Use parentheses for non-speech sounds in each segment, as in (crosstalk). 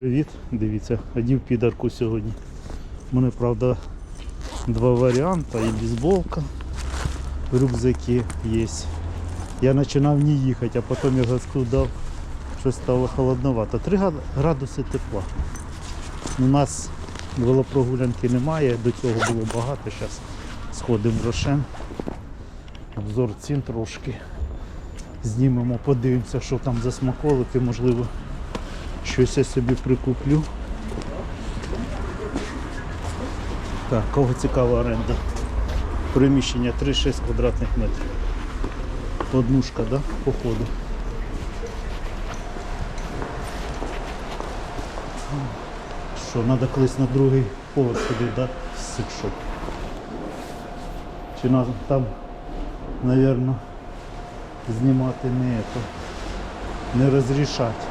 Привіт, дивіться, одів підарку сьогодні. У мене, правда, два варіанти, і бейсболка, рюкзаки є. Я починав не їхати, а потім я газку дав, що стало холодновато. 3 градуси тепла. У нас велопрогулянки немає, до цього було багато. Зараз сходимо в Рошен. Обзор цін трошки. Знімемо, подивимося, що там за смаколики, можливо. Щось я собі прикуплю. Так, кого цікава оренда? Приміщення 3-6 квадратних метрів. Однушка, да? Походу. Що, треба колись на другий поверх ходити, да? Сикшоп. Чи надо там, мабуть, знімати не это, не розрішати.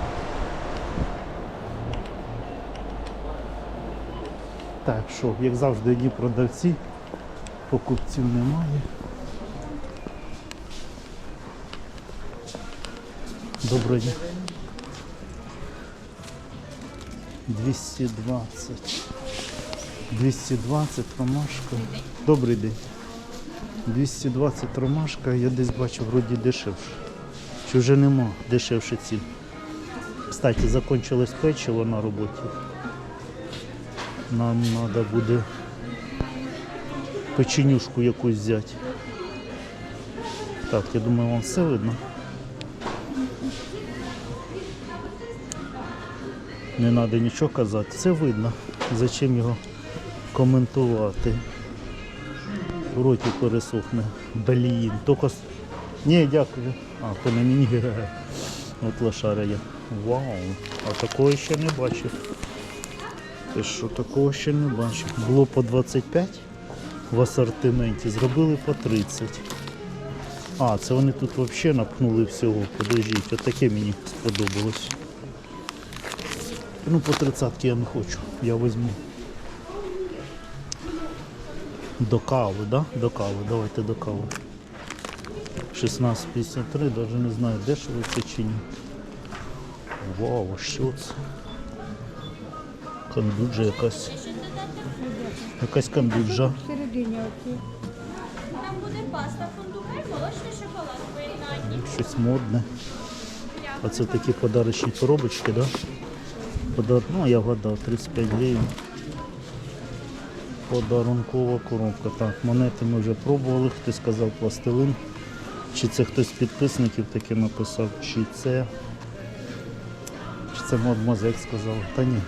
Так, що, як завжди, одні продавці, покупців немає. Доброго дня. 220. 220 ромашка. Добрий день. 220 ромашка, я десь бачу вроді дешевше. Чи вже нема дешевше цін. Кстати, закончилось печиво на роботі. Нам треба буде печенюшку якусь взяти. Так, я думаю, вам все видно. Не треба нічого казати, все видно. Зачем його коментувати? В роті пересохне. Блін. Тільки... Ні, дякую. А, то не мені. (laughs) От лошара я. Вау. А такого ще не бачив. Ти що такого ще не бачив? Було по 25 в асортименті, зробили по 30. А, це вони тут взагалі напхнули всього. Подождіть, от таке мені сподобалось. Ну, по 30 я не хочу, я візьму. До кави, да? До кави, давайте до кави. 16,53, навіть не знаю, дешево це чи ні. Вау, що це? Кандуджа якась. Якась кандуджа. Там буде паста фундука і молочний шоколад в поєднанні. Щось модне. А це такі подарочні коробочки, да? Подар... Ну, я вгадав, 35 гривень. Подарункова коробка. Так, монети ми вже пробували, хтось сказав пластилин. Чи це хтось з підписників таке написав, чи це. Чи це мадмозель сказав? Та ні.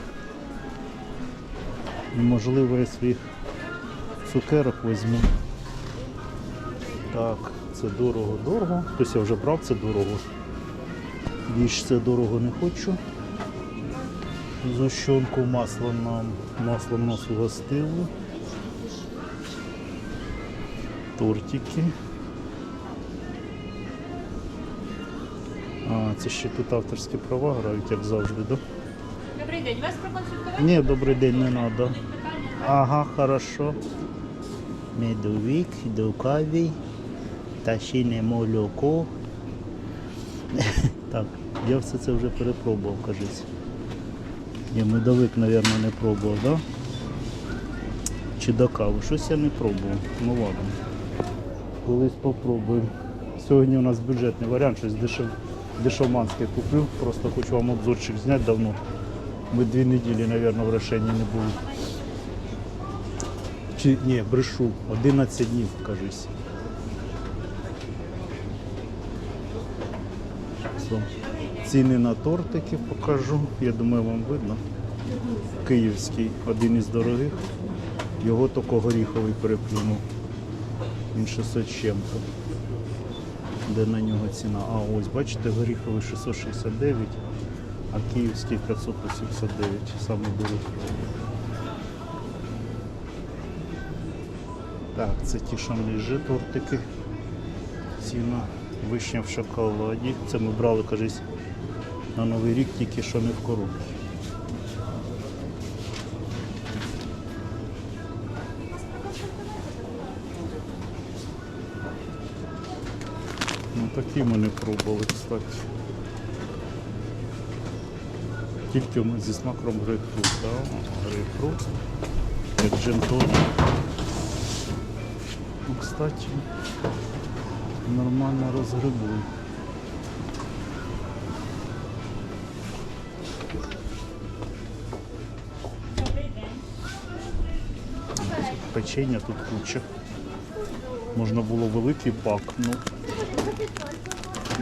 Можливо, я своїх цукерок візьму. Так, це дорого-дорого. Хтось я вже брав, це дорого. Більш це дорого не хочу. Зощенку масло нам маслом нас угостили. Тортики. А, це ще тут авторські права грають, як завжди, так? Добрий день, вас проконсультувати? Ні, добрий день, не треба. Ага, хорошо. Медовик, дукавий, тащине молоко. (laughs) Так, я все це вже перепробував, кажеться. Ні, медовик, мабуть, не пробував, так? Да? Чи до кави? Щось я не пробував. Ну ладно. Колись попробуємо. Сьогодні у нас бюджетний варіант, щось дешев, дешевманське куплю. Просто хочу вам обзорчик зняти давно. Ми дві неділі, мабуть, в решенні не були. Чи ні, брешу, 11 днів, кажись. Ціни на тортики покажу. Я думаю, вам видно. Київський, один із дорогих. Його тільки горіховий переплюнув. Він 600 з чим-то. Де на нього ціна? А ось бачите, горіховий 669, а київський 589, саме дорогий. Так, це ті шамліжи тортики. Ціна вишня в шоколаді. Це ми брали, кажись, на Новий рік тільки що не в коробці. Ну такі ми не пробували, кстати. Тільки зі смаком грейпфрут, да? грейпфрут, як джин-тоник. Ну, кстати, нормально розгребуй. Печення тут куча. Можна було великий пак, ну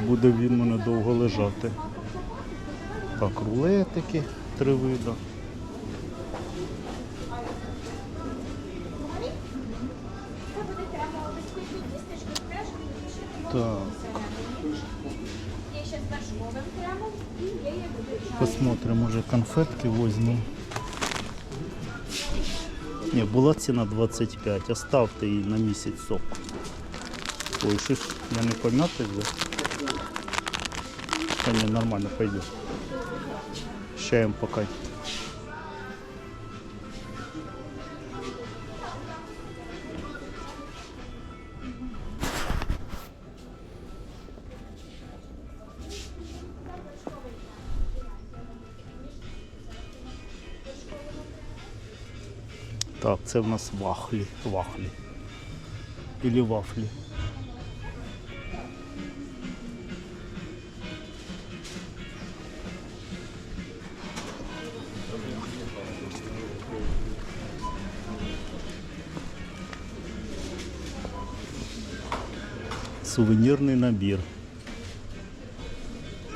буде він мене довго лежати. Так, рулетики три вида. Так, посмотрим, може конфетки візьму. Ні, була ціна 25, оставте її на місяць сок. Ой, щось я не пом'ятий вже. Та ні, нормально, пойде. З пока. Так, це в нас вахлі. Вахлі. Ілі вафлі. Сувенірний набір.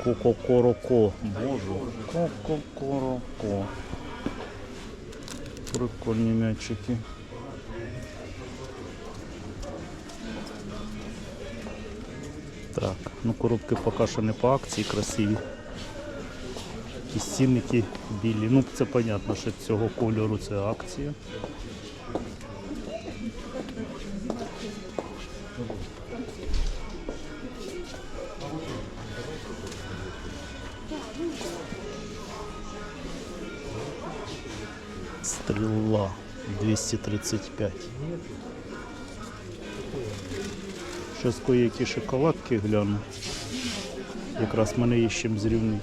Коко-короко. Боже, коко-короко. Прикольні м'ячики. Так, ну коробки поки що не по акції красиві. І стінники білі. Ну це понятно, що цього кольору це акція. 235. Щас кое-які шоколадки гляну. Якраз мене є чим зрівнити.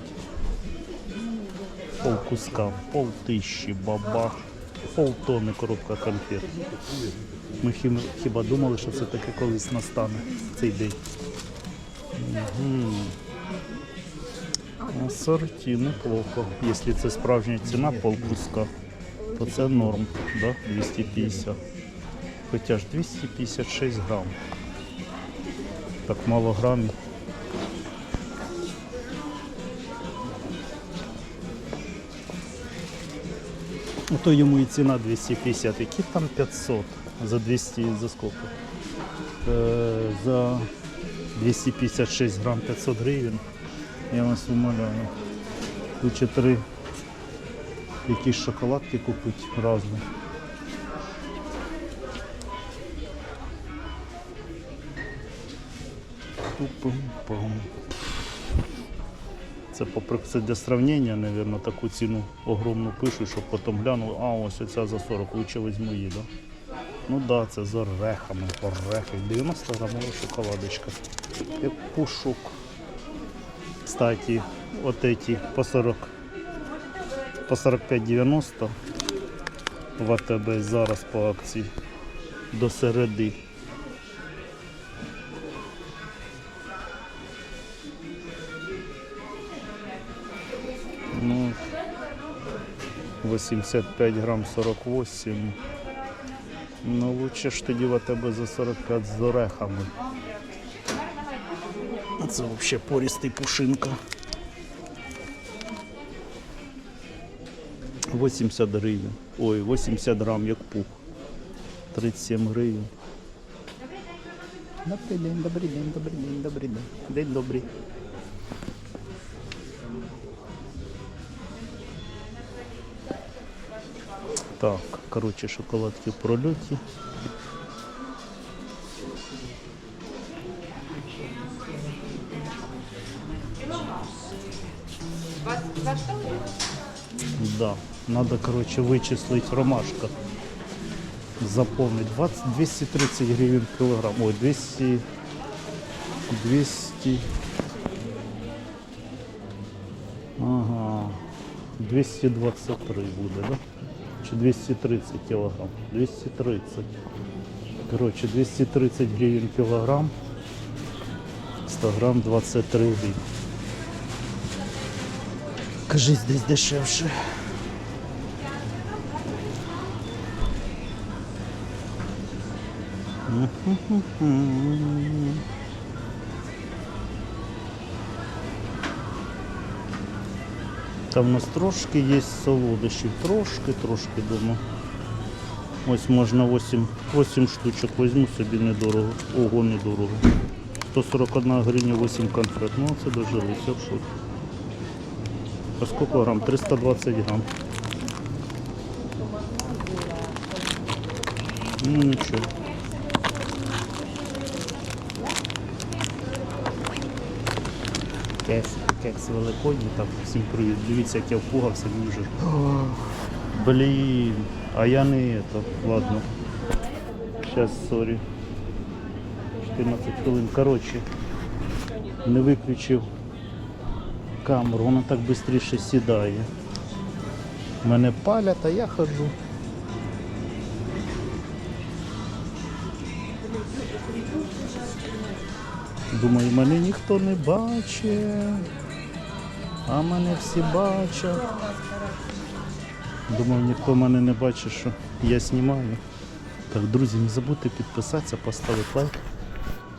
Пол куска, пол тисячі, бабах, пол тонни коробка конфет. Ми хі- хіба думали, що це таке колись настане цей день. Мгм. Асорті неплохо. Якщо це справжня ціна пол куска, то це норм, да? 250. Хоча ж 256 грам. Так мало грамів. То йому і ціна 250, які там 500 за 200 за сколько? Е, за 256 грам 500 гривень. Я вас умоляю. Тут чотири якісь шоколадки купити різні. Це попри це для сравнення, мабуть, таку ціну огромну пишуть, щоб потім глянули, а ось оця за 40, лучше візьму її, да? Ну да, це з орехами, орехи. 90 грамова шоколадочка. Як пушок. Кстати, от эти по 40 по 45,90 в АТБ зараз по акції до середи. Ну, 85 грам 48. Ну, лучше ж тоді в АТБ за 45 з орехами. Це взагалі порістий пушинка. 80 гривень. Ой, 80 грам як пух. 37 гривень. Добрий день, добрий день, добрий день, добрий день. День добрий. Так, коротше, шоколадки в прольоті. Да, надо, короче, вычислить ромашка. Заполнить 20, 230 гривен килограмм. Ой, 200, 200. Ага. 223 буде, да? Чи 230 кілограм? 230. Коротше, 230 гривень кілограм. 100 грам 23 гривні. Кажись, десь дешевше. Там у нас трошки є солодощів, трошки, трошки дома. Ось можна 8, 8 штучок візьму собі недорого. Ого, недорого. 141 гривня 8 конфет. Ну це дожилися в шокі. А скільки грам? 320 грам. Ну нічого. Кекс, кекс великодній, так, всім привіт. Дивіться, як я впугався, він вже. Блін, а я не это. Ладно. Сейчас, сорі. 14 хвилин. Коротше, не виключив камеру, вона так швидше сідає. Мене палять, а я ходжу. Думаю, мене ніхто не бачить, а мене всі бачать. Думав, ніхто мене не бачить, що я знімаю. Так, друзі, не забудьте підписатися, поставити лайк.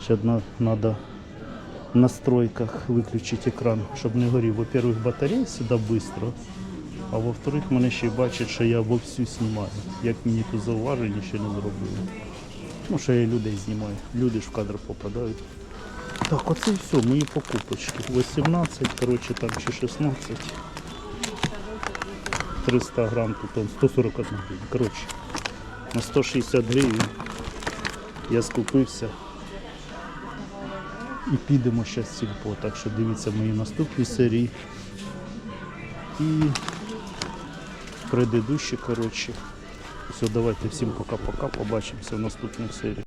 Ще одна треба в настройках виключити екран, щоб не горів. Во-первых, батарея сюди швидко, а во-вторых, мене ще й бачать, що я вовсю знімаю. Як мені тут зауваження ще не зробили. Ну, що я людей знімаю. Люди ж в кадр попадають. Так, оце все, мої покупочки. 18, коротше, там чи 16. 300 грам, тут 141 гривень. Коротше, на 160 гривень я скупився. І підемо зараз в сільпо. Так що дивіться мої наступні серії. І предыдущі, коротше. Все, давайте всім пока-пока. Побачимося в наступних серіях.